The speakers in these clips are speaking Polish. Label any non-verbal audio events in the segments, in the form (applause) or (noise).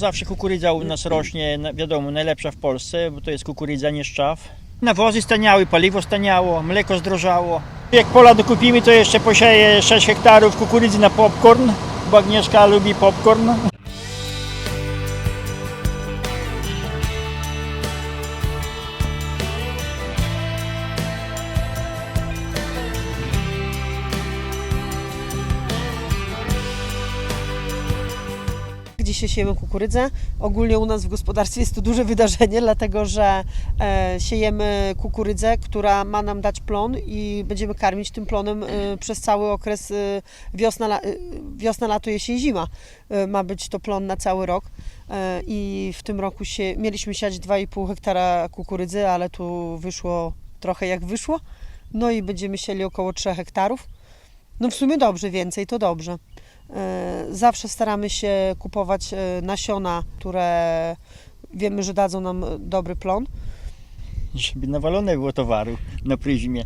Zawsze kukurydza u nas rośnie, wiadomo, najlepsza w Polsce, bo to jest kukurydza, nie szczaw. Nawozy staniały, paliwo staniało, mleko zdrożało. Jak pola dokupimy, to jeszcze posieję 6 hektarów kukurydzy na popcorn, bo Agnieszka lubi popcorn. Dzisiaj siejemy kukurydzę. Ogólnie u nas w gospodarstwie jest to duże wydarzenie, (laughs) dlatego że e, siejemy kukurydzę, która ma nam dać plon i będziemy karmić tym plonem e, przez cały okres e, wiosna, wiosna, lato, jesień, zima. Ma być to plon na cały rok. I w tym roku się, mieliśmy siać 2,5 hektara kukurydzy, ale tu wyszło trochę jak wyszło. No i będziemy sieli około 3 hektarów. No w sumie dobrze, więcej to dobrze. E, Zawsze staramy się kupować e, nasiona, które wiemy, że dadzą nam e, dobry plon. żeby nawalone było towaru na pryzmie.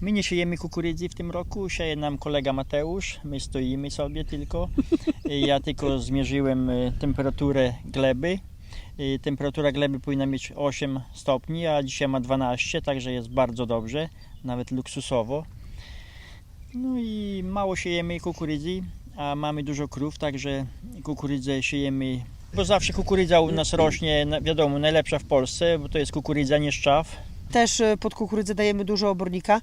My nie siejemy kukurydzy w tym roku, sieje nam kolega Mateusz, my stoimy sobie tylko. Ja tylko zmierzyłem e, temperaturę gleby. E, Temperatura gleby powinna mieć 8 stopni, a dzisiaj ma 12, także jest bardzo dobrze, nawet luksusowo. No i mało siejemy kukurydzy, a mamy dużo krów, także kukurydzę siejemy bo zawsze kukurydza u nas rośnie, wiadomo, najlepsza w Polsce, bo to jest kukurydza, nie szczaw. Też e, pod kukurydzę dajemy dużo obornika.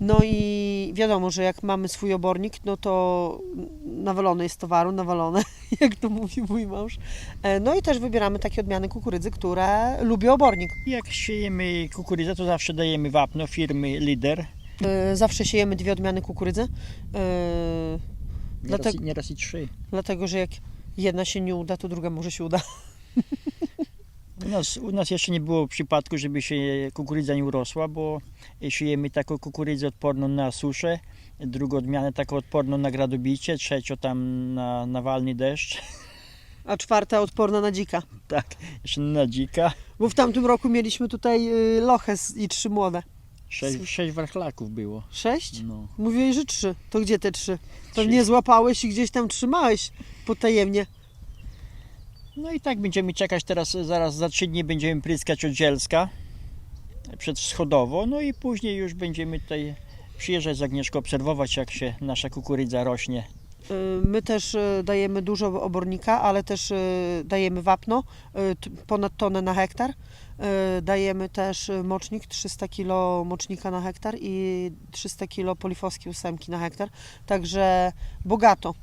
No i wiadomo, że jak mamy swój obornik, no to nawalone jest towaru, nawalone, (laughs) jak to mówi mój mąż. E, No i też wybieramy takie odmiany kukurydzy, które lubią obornik. Jak siejemy kukurydzę, to zawsze dajemy wapno firmy Lider. E, Zawsze siejemy dwie odmiany kukurydzy, Nieraz, Dlatego- i, nieraz i trzy. dlatego że jak jedna się nie uda, to druga może się uda. U nas, u nas jeszcze nie było przypadku, żeby się kukurydza nie urosła, bo siejemy taką kukurydzę odporną na suszę, drugą odmianę taką odporną na gradobicie, trzecią tam na nawalny deszcz, A czwarta odporna na dzika. tak, jeszcze na dzika. Bo w tamtym roku mieliśmy tutaj y, loches i trzy młode. Sześć, sześć warchlaków było. Sześć? No. Mówiłeś, że trzy. To gdzie te trzy? Pewnie Trzy. złapałeś i gdzieś tam trzymałeś potajemnie. No i tak będziemy czekać teraz, zaraz za trzy dni będziemy pryskać od zielska przedschodowo, no i później już będziemy tutaj przyjeżdżać z Agnieszką, obserwować jak się nasza kukurydza rośnie. Y, My też y, dajemy dużo obornika, ale też y, dajemy wapno, ponad tonę na hektar. Dajemy też mocznik, 300 kg mocznika na hektar i 300 kg polifowskiej ósemki na hektar. Także bogato.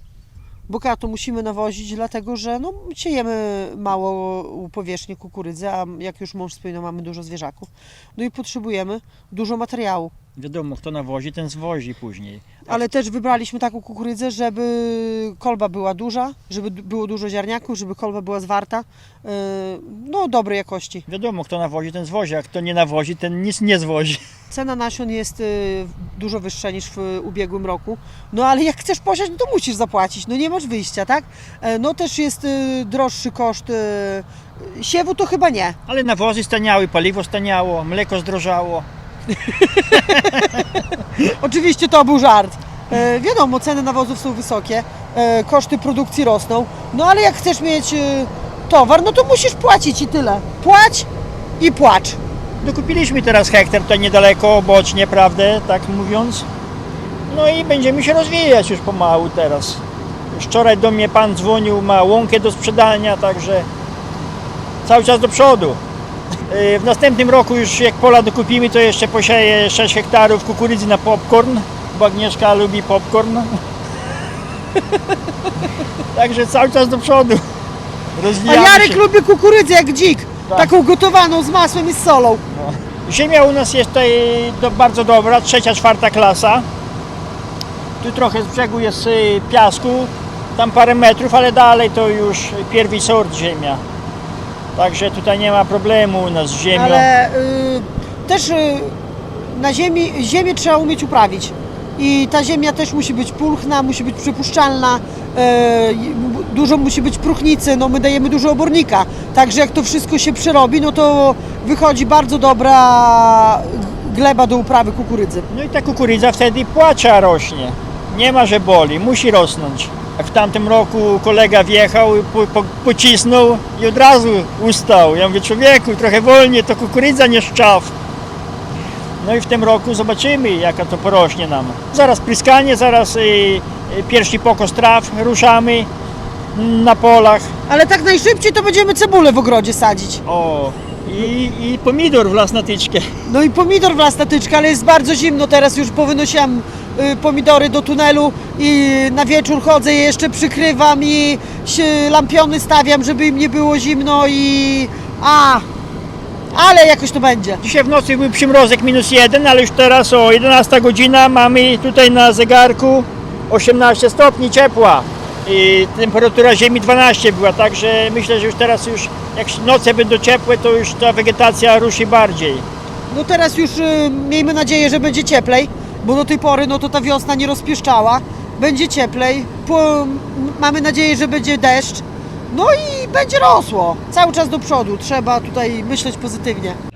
Bogato musimy nawozić, dlatego że no, siejemy mało u powierzchni kukurydzy, a jak już mąż wspominał, mamy dużo zwierzaków. No i potrzebujemy dużo materiału. Wiadomo, kto nawozi, ten zwozi później. Ale też wybraliśmy taką kukurydzę, żeby kolba była duża, żeby było dużo ziarniaków, żeby kolba była zwarta. yy, No, dobrej jakości. Wiadomo, kto nawozi, ten zwozi, a kto nie nawozi, ten nic nie zwozi. Cena nasion jest yy, dużo wyższa niż w ubiegłym roku. No ale jak chcesz posiać, no to musisz zapłacić. No nie masz wyjścia, tak? E, No też jest yy, droższy koszt yy, siewu, to chyba nie. Ale nawozy staniały, paliwo staniało, mleko zdrożało. (laughs) Oczywiście to był żart. E, wiadomo, ceny nawozów są wysokie, e, koszty produkcji rosną, no ale jak chcesz mieć e, towar, no to musisz płacić i tyle. Płać i płacz. Dokupiliśmy teraz hektar tutaj niedaleko, obocznie, prawda, tak mówiąc. No i będziemy się rozwijać już pomału teraz. Już wczoraj do mnie pan dzwonił, ma łąkę do sprzedania, także cały czas do przodu. Yy, W następnym roku już jak pola dokupimy, to jeszcze posieję 6 hektarów kukurydzy na popcorn, bo Agnieszka lubi popcorn. (laughs) Także cały czas do przodu. A Rozwijamy Jarek się. lubi kukurydzę jak dzik. Taką gotowaną z masłem i z solą. Ziemia u nas jest tutaj do, bardzo dobra, trzecia, czwarta klasa. Tu trochę z brzegu jest y, piasku, tam parę metrów, ale dalej to już pierwszy sort ziemia. Także tutaj nie ma problemu u nas z ziemią. Ale y, też y, na ziemi, ziemię trzeba umieć uprawić. I ta ziemia też musi być pulchna, musi być przypuszczalna, m- dużo musi być próchnicy, no my dajemy dużo obornika. Także jak to wszystko się przerobi, no to wychodzi bardzo dobra gleba do uprawy kukurydzy. No i ta kukurydza wtedy płacza rośnie. Nie ma, że boli, musi rosnąć. W tamtym roku kolega wjechał, po, po, pocisnął i od razu ustał. Ja mówię, człowieku, trochę wolniej, to kukurydza nie szczaw. No i w tym roku zobaczymy, jaka to porośnie nam. Zaraz pryskanie, zaraz y, y, pierwszy pokos traw, ruszamy na polach. Ale tak najszybciej to będziemy cebulę w ogrodzie sadzić. O, i, i pomidor w las na tyczkę. No i pomidor w las na tyczkę, ale jest bardzo zimno. Teraz już powynosiłam y, pomidory do tunelu i na wieczór chodzę je jeszcze przykrywam i się lampiony stawiam, żeby im nie było zimno i... A! Ale jakoś to będzie. Dzisiaj w nocy był przymrozek minus jeden, ale już teraz o 11 godzina mamy tutaj na zegarku 18 stopni ciepła. I temperatura ziemi 12 była, także myślę, że już teraz już jak noce będą ciepłe, to już ta wegetacja ruszy bardziej. No teraz już y, miejmy nadzieję, że będzie cieplej, bo do tej pory no to ta wiosna nie rozpieszczała. Będzie cieplej, po, mamy nadzieję, że będzie deszcz. No i będzie rosło. Cały czas do przodu. Trzeba tutaj myśleć pozytywnie.